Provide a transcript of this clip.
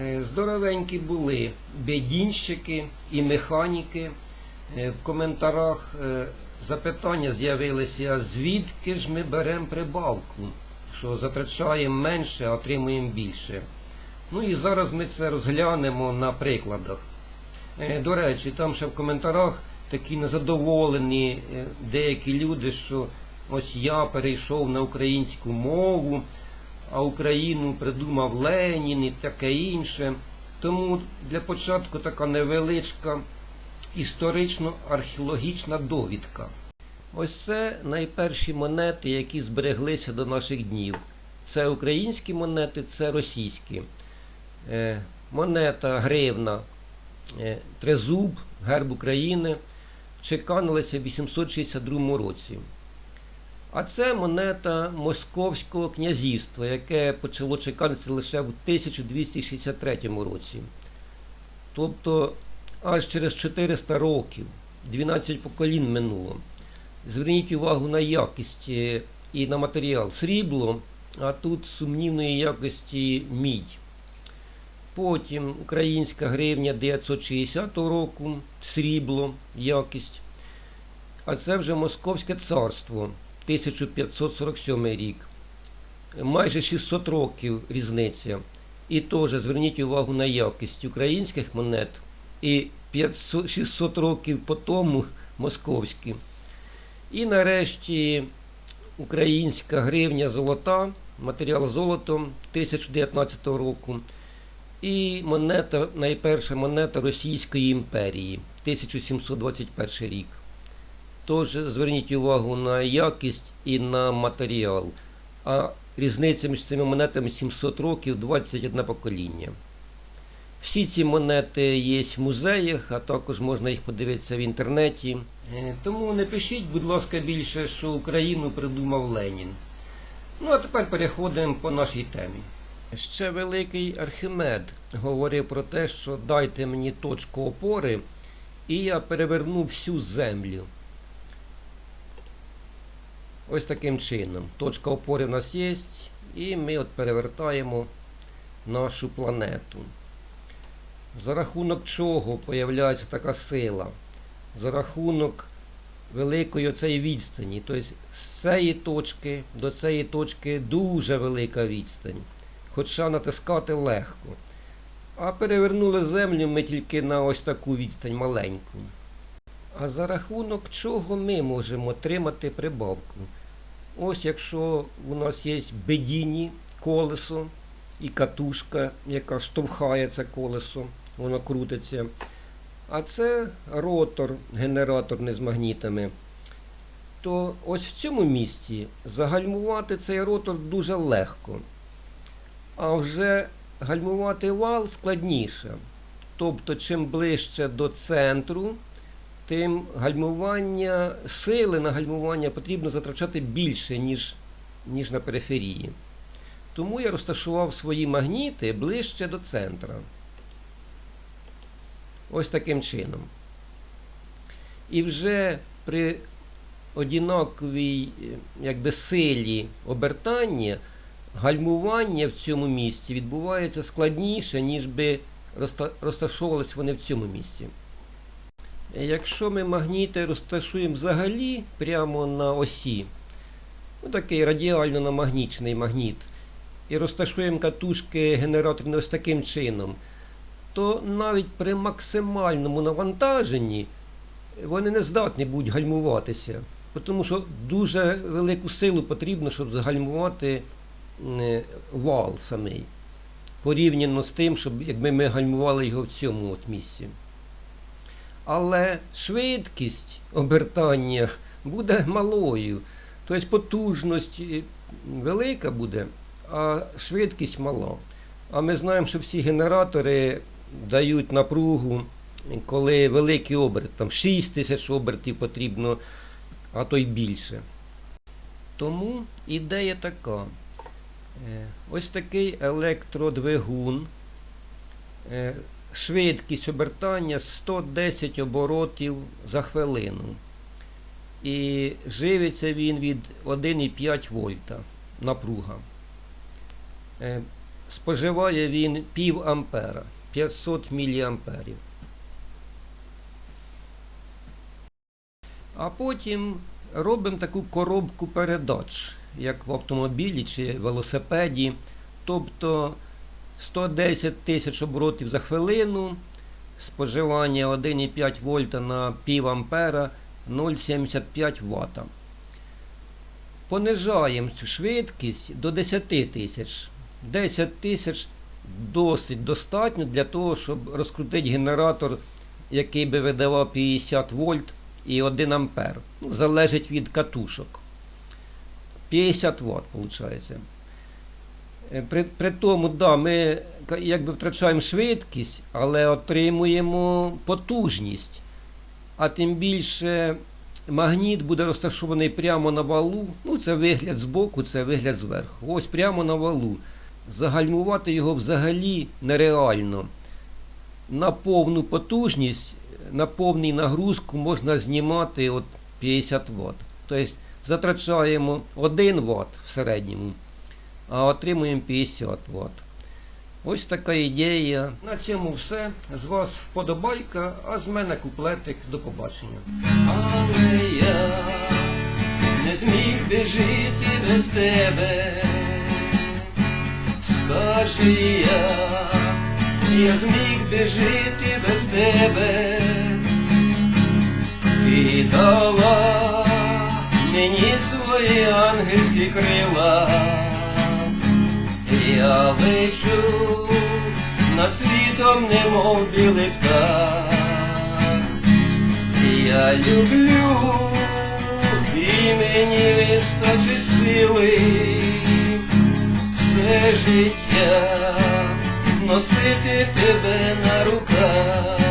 Е, Здоровенькі були бедінщики і механіки. Е, В коментарях е, запитання з'явилися, звідки ж ми беремо прибавку, що затрачаємо менше, а отримуємо більше. Ну і зараз ми це розглянемо на прикладах. До речі, там ще в коментарях такі незадоволені деякі люди, що ось я перейшов на українську мову, а Україну придумав Ленін і таке інше. Тому для початку така невеличка історично-археологічна довідка. Ось це найперші монети, які збереглися до наших днів. Це українські монети, це російські. Е, монета гривна, е, трезуб, герб України, чеканилася в 862 році. А це монета Московського князівства, яке почало чеканитися лише в 1263 році. Тобто аж через 400 років, 12 поколінь минуло. Зверніть увагу на якість е, і на матеріал. Срібло, а тут сумнівної якості мідь. Потім українська гривня 960 року, срібло, якість. А це вже Московське царство, 1547 рік. Майже 600 років різниця. І теж зверніть увагу на якість українських монет і 500, 600 років по тому московські. І нарешті українська гривня золота, матеріал золотом 1019 року. І монета, найперша монета Російської імперії 1721 рік. Тож зверніть увагу на якість і на матеріал. А різниця між цими монетами 700 років 21 покоління. Всі ці монети є в музеях, а також можна їх подивитися в інтернеті. Е, Тому не пишіть, будь ласка, більше, що Україну придумав Ленін. Ну а тепер переходимо по нашій темі. Ще великий Архімед говорив про те, що дайте мені точку опори, і я переверну всю землю. Ось таким чином. Точка опори в нас є, і ми от перевертаємо нашу планету. За рахунок чого появляється така сила? За рахунок великої оцеї відстані. Тобто з цієї точки до цієї точки дуже велика відстань. Хоча натискати легко. А перевернули землю ми тільки на ось таку відстань маленьку. А за рахунок чого ми можемо отримати прибавку? Ось якщо у нас є бедіні колесо і катушка, яка штовхає це колесо, воно крутиться. А це ротор, генераторний з магнітами. То ось в цьому місці загальмувати цей ротор дуже легко. А вже гальмувати вал складніше. Тобто, чим ближче до центру, тим гальмування, сили на гальмування потрібно затрачати більше, ніж, ніж на периферії. Тому я розташував свої магніти ближче до центра. Ось таким чином. І вже при однаковій якби, силі обертання гальмування в цьому місці відбувається складніше, ніж би розта- розташовувались вони в цьому місці. Якщо ми магніти розташуємо взагалі прямо на осі, ну такий радіально намагнічений магніт, і розташуємо катушки генераторні ось таким чином, то навіть при максимальному навантаженні вони не здатні будуть гальмуватися, тому що дуже велику силу потрібно, щоб загальмувати вал самий, порівняно з тим, щоб якби ми гальмували його в цьому от місці. Але швидкість обертання буде малою. Тобто потужність е, велика буде, а швидкість мала. А ми знаємо, що всі генератори дають напругу, коли великий оберт, там 6 тисяч обертів потрібно, а то й більше. Тому ідея така. Е, Ось такий електродвигун. Швидкість обертання 110 оборотів за хвилину. І живиться він від 1,5 вольта напруга. Е, споживає він пів ампера, 500 міліамперів. А потім робимо таку коробку передач, як в автомобілі чи велосипеді. Тобто 110 тисяч оборотів за хвилину, споживання 1,5 вольта на пів ампера 0,75 Вт. Понижаємо цю швидкість до 10 тисяч. 10 тисяч досить достатньо для того, щоб розкрутити генератор, який би видавав 50 вольт і 1 ампер. Ну, залежить від катушок. 50 Вт, виходить. Е, При, при тому, да, ми якби втрачаємо швидкість, але отримуємо потужність. А тим більше магніт буде розташований прямо на валу. Ну, це вигляд збоку, це вигляд зверху. Ось прямо на валу. Загальмувати його взагалі нереально. На повну потужність, на повний нагрузку можна знімати от 50 Вт. Тобто затрачаємо 1 Вт в середньому, а отримуємо 50 Вт. Ось така ідея. На цьому все. З вас вподобайка, а з мене куплетик. До побачення. Але я не зміг би жити без тебе. Скажи я, я зміг би жити без тебе. Ти дала мені свої ангельські крила. Я лечу над світом, немов білий. Я люблю, і мені вистачить сили все життя носити тебе на руках.